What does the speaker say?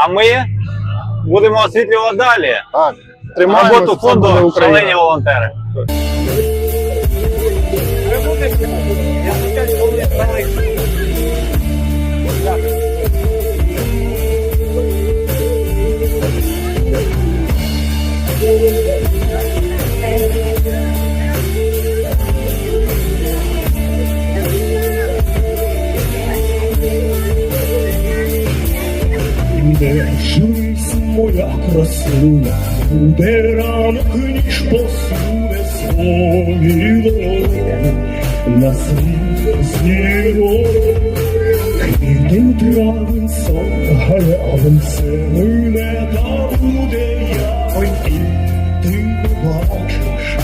А ми будемо освітлювати далі. Так, тримаємо роботу фонду «Шалені волонтери». Дежусь моя красуня, буде ранок, ніж посуне свою на світ снігу. Квітим травим сон галявим все мине, та буде я, і ти бачиш,